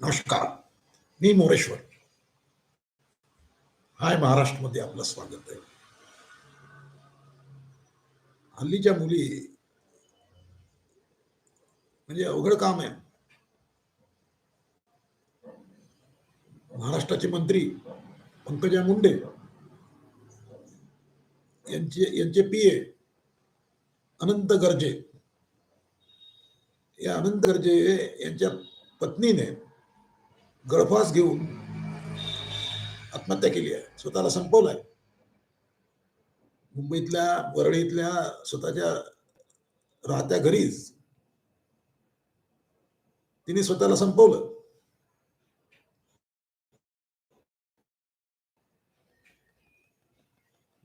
नमस्कार. मी मोरेश्वर. हाय महाराष्ट्रमध्ये आपलं स्वागत आहे. हल्लीच्या मुली म्हणजे अवघड काम आहे. महाराष्ट्राचे मंत्री पंकजा मुंडे यांचे यांचे पी ए अनंत गर्जे. या अनंत गर्जे यांच्या पत्नीने गळफास घेऊन आत्महत्या केली आहे. स्वतःला संपवलाय. मुंबईतल्या वरळीतल्या स्वतःच्या राहत्या घरीच तिने स्वतःला संपवलं.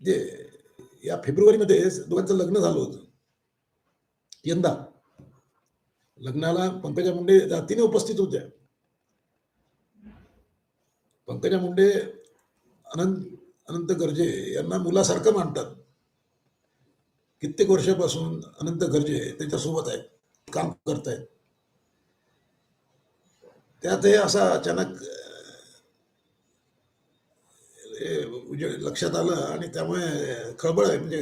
जे या फेब्रुवारीमध्ये दोघांचं लग्न झालं होतं. यंदा. लग्नाला पंकजा मुंडे जातीने उपस्थित होत्या. पंकजा मुंडे अनंत अनंत गर्जे यांना मुलासारखं मानतात. कित्येक वर्षापासून अनंत गर्जे त्यांच्यासोबत आहेत काम करतायत. त्यात हे असा अचानक लक्षात आलं आणि त्यामुळे खळबळ आहे म्हणजे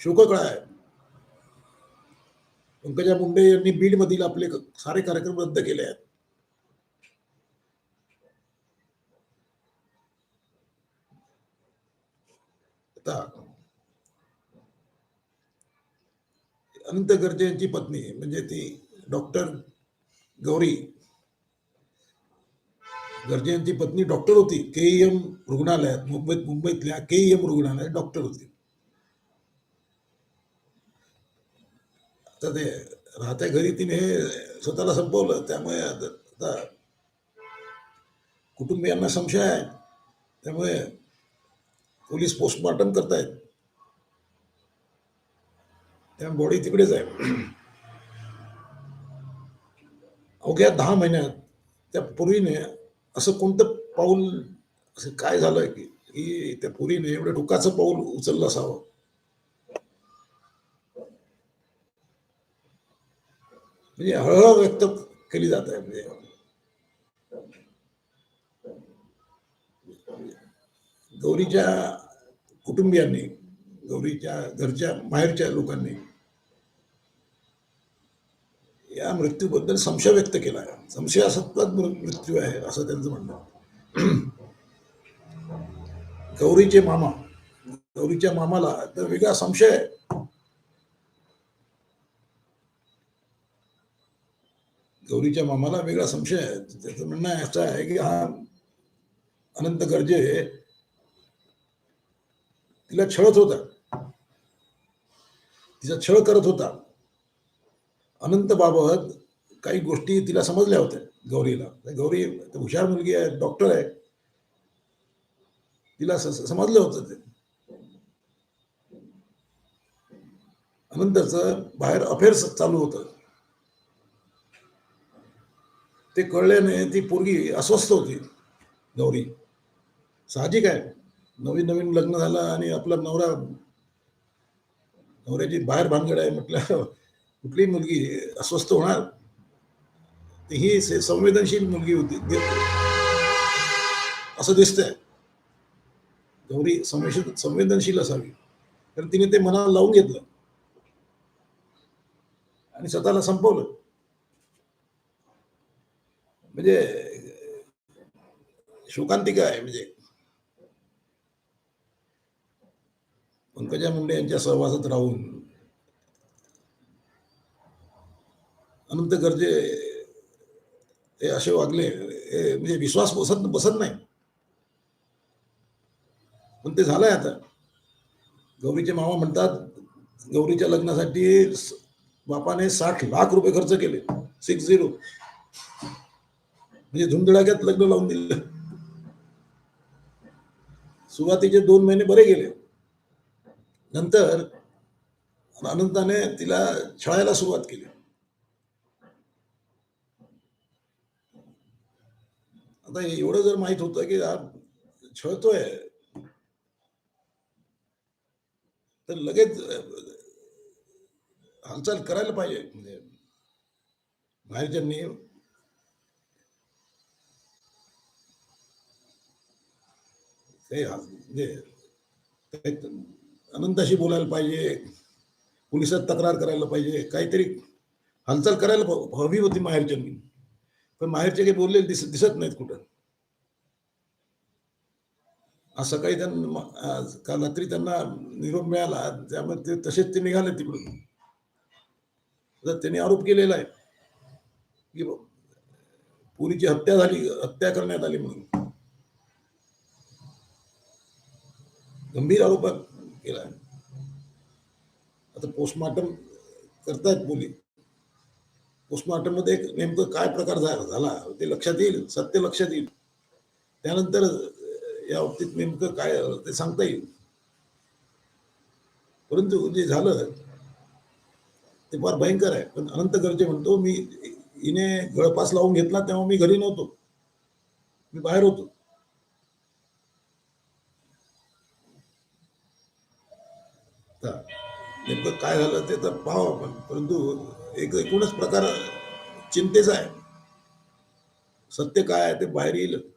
शोककळा आहे. पंकजा मुंडे यांनी बीडमधील आपले सारे कार्यक्रम रद्द केले आहेत. आता अनंत गर्जे यांची पत्नी म्हणजे ती डॉक्टर गौरी. गर्जे यांची पत्नी डॉक्टर होती. के एम रुग्णालयात मुंबईत मुंबईतल्या के एम रुग्णालयात डॉक्टर होती. आता ते राहत्या घरी तिने हे स्वतःला संपवलं. त्यामुळे आता आता कुटुंबियांना संशय आहे. त्यामुळे पोलीस पोस्टमॉर्टम करतायत. त्या बॉडी तिकडेच आहे. अवघ्या दहा महिन्यात त्या पूर्वीने असं कोणतं पाऊल असं काय झालंय की की त्या पुरीने एवढं टोकाचं पाऊल उचललं असावं? म्हणजे हळहळ व्यक्त केली जात आहे. म्हणजे गौरीच्या कुटुंबियांनी गौरीच्या घरच्या बाहेरच्या लोकांनी या मृत्यूबद्दल संशय व्यक्त केला आहे. संशयास्पद मृत्यू आहे असं त्यांचं म्हणणं गौरीचे मामा गौरीच्या मामाला तर वेगळा संशय आहे. गौरीच्या मामाला वेगळा संशय आहे. त्याचं म्हणणं असं आहे की हा अनंत गर्जे तिला छळत होता. तिचा छळ करत होता. अनंत बाबत काही गोष्टी तिला समजल्या होत्या गौरीला. गौरी हुशार मुलगी आहे डॉक्टर आहे. तिला समजलं होतं ते. अनंतचं बाहेर अफेअर्स चालू होतं. ते कळल्याने ती पोरगी अस्वस्थ होती गौरी. साहजिक आहे. नवीन नवीन लग्न झालं आणि आपला नवरा नवऱ्याची बाहेर भानगड आहे म्हटलं कुठली मुलगी अस्वस्थ होणार? ती ही संवेदनशील मुलगी होती. असं दिसतंय. गौरी संवेश- संवेदनशील असावी. तर तिने ते मनाला लावून घेतलं. आणि स्वतःला संपवलं. म्हणजे शोकांतिका आहे. म्हणजे पंकजा मुंडे यांच्या सहवासात राहून अनंत गर्जे हे असे वागले हे म्हणजे विश्वास बसत बसत नाही. पण ते झालंय आता. गौरीचे मामा म्हणतात गौरीच्या लग्नासाठी बापाने साठ लाख रुपये खर्च केले. सिक्स झिरो म्हणजे धुमधडाक्यात लग्न लावून दिलं. सुरुवातीचे दोन महिने बरे गेले. नंतर अनंताने तिला छळायला सुरुवात केली. आता एवढं जर माहीत होतं की छळतोय तर लगेच हालचाल करायला पाहिजे. म्हणजे महाराजांनी ते म्हणजे अनंताशी बोलायला पाहिजे पोलिसात तक्रार करायला पाहिजे काहीतरी हालचाल करायला हवी होती माहेरच्यांनी पण माहेरचे काही बोललेले दिसत दिसत नाहीत कुठं. आज सकाळी त्यांना आज काल रात्री त्यांना निरोप मिळाला त्यामुळे ते तसेच ते निघाले तिकडून. तर त्यांनी आरोप केलेला आहे की पुरीची हत्या झाली हत्या करण्यात आली म्हणून. गंभीर आरोप केला आता पोस्टमार्टम करतायत मुली. पोस्टमार्टममध्ये एक नेमकं काय प्रकार झाला ते लक्षात येईल सत्य लक्षात येईल. त्यानंतर या बाबतीत नेमकं काय ते सांगता येईल. परंतु जे झालं ते फार भयंकर आहे. पण अनंत गरजे म्हणतो मी हिने गळपास लावून घेतला तेव्हा मी घरी नव्हतो. मी बाहेर होतो. तर नेमकं काय झालं ते तर पाहू आपण. परंतु एक एकूणच प्रकार चिंतेचा आहे. सत्य काय आहे ते बाहेर येईल.